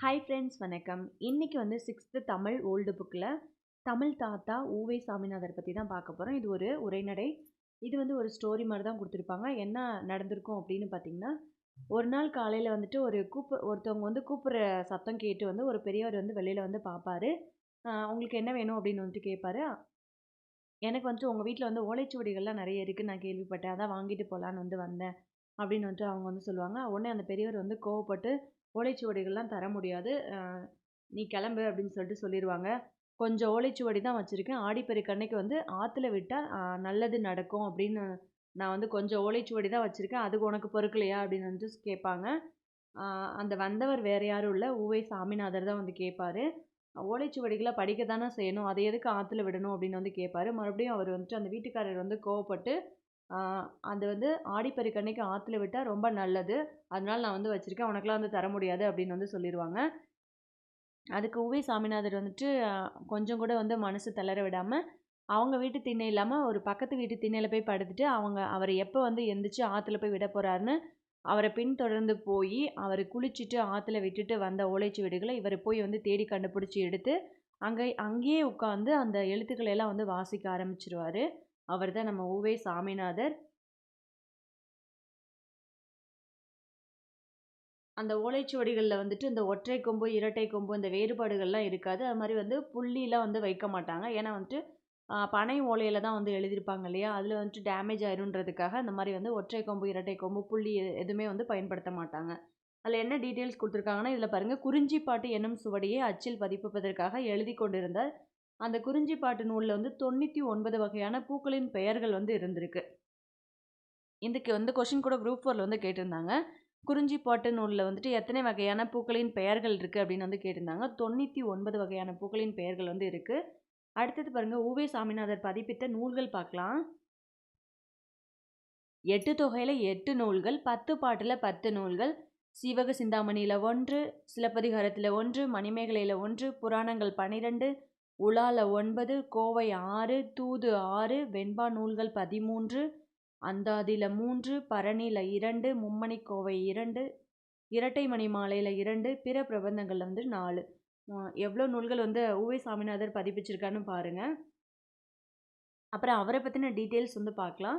Hi friends வணக்கம். இன்றைக்கி வந்து சிக்ஸ்த்து தமிழ் ஓல்டு புக்கில் தமிழ் தாத்தா ஊவே சாமிநாதர் பற்றி தான் பார்க்க போகிறோம் இது ஒரு உரைநடை. இது வந்து ஒரு ஸ்டோரி மாதிரி தான் கொடுத்துருப்பாங்க. என்ன நடந்திருக்கும் அப்படின்னு பார்த்தீங்கன்னா ஒரு நாள் காலையில் வந்துட்டு ஒரு கூப்பு ஒருத்தவங்க வந்து கூப்பிட்ற சத்தம் கேட்டு வந்து ஒரு பெரியவர் வந்து வெளியில் வந்து பார்ப்பாரு. உங்களுக்கு என்ன வேணும்? அப்படின்னு வந்துட்டு கேட்பாரு. எனக்கு வந்துட்டு உங்கள் வீட்டில் வந்து ஓலைச்சுவடிகள்லாம் நிறைய இருக்குது நான் கேள்விப்பட்டேன். அதான் வாங்கிட்டு போகலான்னு வந்து வந்தேன். அப்படின்னு வந்துட்டு அவங்க வந்து சொல்லுவாங்க. உடனே அந்த பெரியவர் வந்து கோவப்பட்டு ஓலைச்சுவடிகள்லாம் தர முடியாது. நீ கிளம்பு அப்படின்னு சொல்லிட்டு சொல்லிடுவாங்க கொஞ்சம் ஓலைச்சுவடி தான் வச்சுருக்கேன். ஆடிப்பெருக்கன்னைக்கு வந்து ஆற்றுல விட்டால் நல்லது நடக்கும் அப்படின்னு நான் வந்து கொஞ்சம் ஓலைச்சுவடி தான் வச்சுருக்கேன். அது உனக்கு பொறுக்கலையா அப்படின்னு வந்து கேட்பாங்க. அந்த வந்தவர் வேறு யாரும் இல்லை. ஊவை சாமிநாதர் தான் வந்து கேட்பாரு. ஓலைச்சுவடிகளை படிக்க தானே செய்யணும். அதை எதுக்கு ஆற்றுல விடணும் அப்படின்னு வந்து கேட்பாரு. மறுபடியும் அவர் வந்துட்டு அந்த வீட்டுக்காரர் வந்து கோவப்பட்டு அது வந்து ஆடிப்பெருக்கு அன்றைக்கி ஆற்றுல விட்டால் ரொம்ப நல்லது. அதனால் நான் வந்து வச்சுருக்கேன். உனக்கெலாம் வந்து தர முடியாது அப்படின்னு வந்து சொல்லிடுவாங்க அதுக்கு உவே சாமிநாதர் வந்துட்டு கொஞ்சம் கூட வந்து மனசு தளர விடாமல் அவங்க வீட்டு திண்ணை இல்லாமல் ஒரு பக்கத்து வீட்டு திண்ணையில் போய் படுத்துட்டு அவங்க அவர் எப்போ வந்து எந்திரிச்சு ஆற்றுல போய் விட போகிறாருன்னு அவரை பின்தொடர்ந்து போய் அவர் குளிச்சுட்டு ஆற்றுல விட்டுட்டு வந்த ஓலைச்சுவடிகளை இவர் போய் வந்து தேடி கண்டுபிடிச்சி எடுத்து அங்கே அங்கேயே உட்காந்து அந்த எழுத்துக்களை எல்லாம் வந்து வாசிக்க ஆரம்பிச்சிருவார். அவர் தான் நம்ம ஊவே சாமிநாதர். அந்த ஓலைச்சுவடிகளில் வந்துட்டு இந்த ஒற்றை கொம்பு இரட்டை கொம்பு இந்த வேறுபாடுகள்லாம் இருக்காது. அது மாதிரி வந்து புள்ளிலாம் வந்து வைக்க மாட்டாங்க. ஏன்னா வந்துட்டு பனை ஓலையில் தான் வந்து எழுதியிருப்பாங்க இல்லையா? அதில் வந்துட்டு டேமேஜ் ஆயிருன்றதுக்காக அந்த மாதிரி வந்து ஒற்றை கொம்பு இரட்டை கொம்பு புள்ளி எதுவுமே வந்து பயன்படுத்த மாட்டாங்க. அதில் என்ன டீட்டெயில்ஸ் கொடுத்துருக்காங்கன்னா இதில் பாருங்கள் குறிஞ்சிப்பாட்டு என்னும் சுவடியை அச்சில் பதிப்பிப்பதற்காக எழுதி கொண்டிருந்தார். அந்த குறிஞ்சிப்பாட்டு நூலில் வந்து தொண்ணூற்றி ஒன்பது வகையான பூக்களின் பெயர்கள் வந்து இருந்திருக்கு. இதுக்கு வந்து கொஷின் கூட குரூப் ஃபோரில் வந்து கேட்டிருந்தாங்க. குறிஞ்சிப்பாட்டு நூலில் வந்துட்டு எத்தனை வகையான பூக்களின் பெயர்கள் இருக்குது அப்படின்னு வந்து கேட்டிருந்தாங்க. தொண்ணூற்றி ஒன்பது வகையான பூக்களின் பெயர்கள் வந்து இருக்குது அடுத்தது பாருங்கள் ஊவே சாமிநாதர் பதிப்பித்த நூல்கள் பார்க்கலாம். எட்டு தொகையில் எட்டு நூல்கள் பத்து பாட்டில் பத்து நூல்கள் சீவக சிந்தாமணியில் ஒன்று சிலப்பதிகாரத்தில் ஒன்று மணிமேகலையில் ஒன்று புராணங்கள் பன்னிரெண்டு உலால ஒன்பது கோவை ஆறு தூது ஆறு வெண்பா நூல்கள் பதிமூன்று அந்தாதியில் மூன்று பரணியில் இரண்டு மும்மணி கோவை இரண்டு இரட்டை மணி மாலையில் இரண்டு பிற பிரபந்தங்கள் வந்து நாலு. எவ்வளோ நூல்கள் வந்து ஊவே சாமிநாதர் பதிப்பிச்சிருக்கான்னு பாருங்க. அப்புறம் அவரை பற்றின டீட்டெயில்ஸ் வந்து பார்க்கலாம்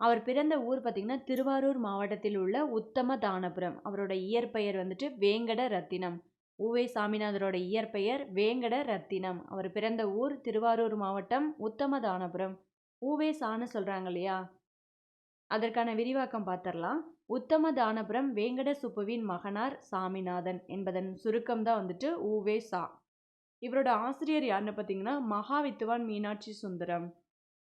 அவர் பிறந்த ஊர் பார்த்திங்கன்னா திருவாரூர் மாவட்டத்தில் உள்ள உத்தம தானபுரம். அவரோட இயற்பெயர் வந்துட்டு வேங்கட ரத்தினம். உவே சாமிநாதரோட இயற்பெயர் வேங்கட ரத்தினம். அவர் பிறந்த ஊர் திருவாரூர் மாவட்டம் உத்தமதானபுரம். ஊவே சான்னு சொல்கிறாங்க இல்லையா? அதற்கான விரிவாக்கம் பார்த்துடலாம் உத்தம தானபுரம் வேங்கட சுப்புவின் மகனார் சாமிநாதன் என்பதன் சுருக்கம் தான் வந்துட்டு ஊவே சா. இவரோட ஆசிரியர் யாருன்னு பார்த்தீங்கன்னா மகாவித்துவான் மீனாட்சி சுந்தரம்.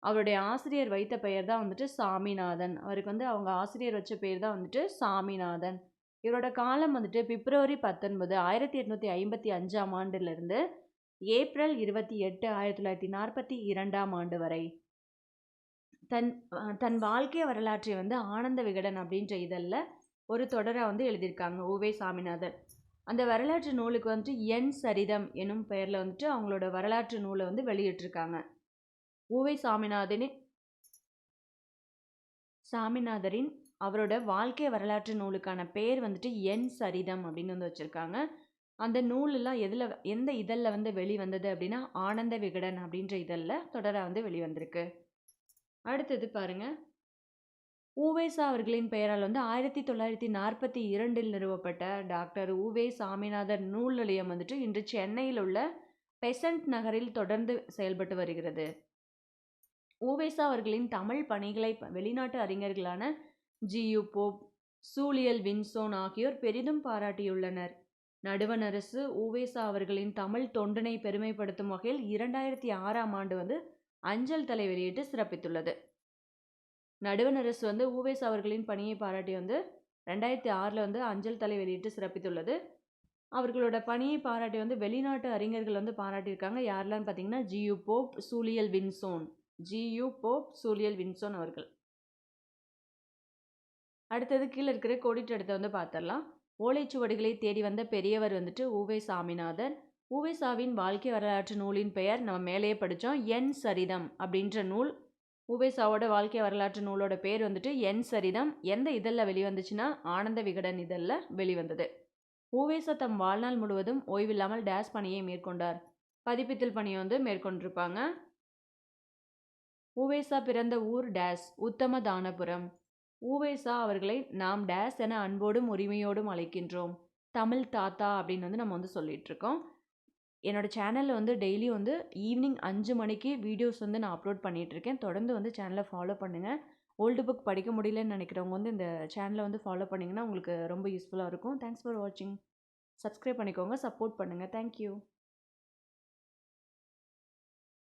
அவருடைய ஆசிரியர் வைத்த பெயர் தான் வந்துட்டு சாமிநாதன். அவருக்கு வந்து அவங்க ஆசிரியர் வச்ச பெயர் தான் வந்துட்டு சாமிநாதன். இவரோட காலம் வந்துட்டு பிப்ரவரி பத்தொன்பது ஆயிரத்தி எட்நூற்றி ஐம்பத்தி அஞ்சாம் ஆண்டுலேருந்து ஏப்ரல் இருபத்தி எட்டு ஆயிரத்தி தொள்ளாயிரத்தி நாற்பத்தி இரண்டாம் ஆண்டு வரை. தன் தன் வாழ்க்கை வரலாற்றை வந்து ஆனந்த விகடன் அப்படின்ற இதழில் ஒரு தொடரை வந்து எழுதியிருக்காங்க ஓவே சாமிநாதன். அந்த வரலாற்று நூலுக்கு வந்துட்டு என் சரிதம் எனும் பெயரில் வந்துட்டு அவங்களோட வரலாற்று நூலை வந்து வெளியிட்டிருக்காங்க. ஓவே சாமிநாதனின் சாமிநாதரின் அவரோட வாழ்க்கை வரலாற்று நூலுக்கான பேர் வந்துட்டு என் சரிதம் அப்படின்னு வந்து வச்சுருக்காங்க. அந்த நூலெல்லாம் எதில் எந்த இதழில் வந்து வெளிவந்தது அப்படின்னா ஆனந்த விகடன் அப்படின்ற இதழில் தொடராக வந்து வெளிவந்திருக்கு. அடுத்தது பாருங்க. ஊவேசா அவர்களின் பெயரால் வந்து ஆயிரத்தி தொள்ளாயிரத்தி நாற்பத்தி இரண்டில் நிறுவப்பட்ட டாக்டர் ஊவே சாமிநாதர் நூல் நிலையம் வந்துட்டு இன்று சென்னையில் உள்ள பெசன்ட் நகரில் தொடர்ந்து செயல்பட்டு வருகிறது. ஊவேசா அவர்களின் தமிழ் பணிகளை வெளிநாட்டு அறிஞர்களான ஜியு போப் சூலியல் வின்சோன் ஆகியோர் பெரிதும் பாராட்டியுள்ளனர். நடுவணரசு ஊவேசா அவர்களின் தமிழ் தொண்டினை பெருமைப்படுத்தும் வகையில் இரண்டாயிரத்தி ஆறாம் ஆண்டு வந்து அஞ்சல் தலை வெளியிட்டு சிறப்பித்துள்ளது. நடுவணரசு வந்து ஊவேசா அவர்களின் பணியை பாராட்டி வந்து ரெண்டாயிரத்தி ஆறில் வந்து அஞ்சல் தலை வெளியிட்டு சிறப்பித்துள்ளது. அவர்களோட பணியை பாராட்டி வந்து வெளிநாட்டு அறிஞர்கள் வந்து பாராட்டியிருக்காங்க. யாரெல்லாம் பார்த்தீங்கன்னா G U Pope Julien Vinson. G U Pope Julien Vinson அவர்கள். அடுத்தது கீழே இருக்கிற கோடிட்டு இடத்த வந்து பார்த்துடலாம் ஓலைச்சுவடிகளை தேடி வந்த பெரியவர் வந்துட்டு ஊவே சாமிநாதன். ஊவேசாவின் வாழ்க்கை வரலாற்று நூலின் பெயர் நம்ம மேலேயே படித்தோம் என் சரிதம் அப்படின்ற நூல். ஊவேசாவோட வாழ்க்கை வரலாற்று நூலோட பேர் வந்துட்டு என் சரிதம். எந்த இதழில் வெளிவந்துச்சுன்னா ஆனந்த விகடன் இதழில் வெளிவந்தது. ஊவேசா தம் வாழ்நாள் முழுவதும் ஓய்வில்லாமல் டேஸ் பணியை மேற்கொண்டார். பதிப்பித்தல் பணியை வந்து மேற்கொண்டிருப்பாங்க. ஊவேசா பிறந்த ஊர் டேஸ் உத்தம தானபுரம். ஊவேசா அவர்களை நாம் டேஸ் என அன்போடும் உரிமையோடும் அழைக்கின்றோம். தமிழ் தாத்தா அப்படின்னு வந்து நம்ம வந்து சொல்லிகிட்ருக்கோம் என்னோடய சேனலில் வந்து டெய்லி வந்து ஈவினிங் அஞ்சு மணிக்கு வீடியோஸ் வந்து நான் அப்லோட் பண்ணிகிட்ருக்கேன் தொடர்ந்து வந்து சேனலை ஃபாலோ பண்ணுங்கள் ஓல்டு புக் படிக்க முடியலன்னு நினைக்கிறவங்க வந்து இந்த சேனலை வந்து ஃபாலோ பண்ணிங்கன்னா உங்களுக்கு ரொம்ப யூஸ்ஃபுல்லாக இருக்கும். தேங்க்ஸ் ஃபார் வாட்சிங் சப்ஸ்கிரைப் பண்ணிக்கோங்க. சப்போர்ட் பண்ணுங்கள் தேங்க்யூ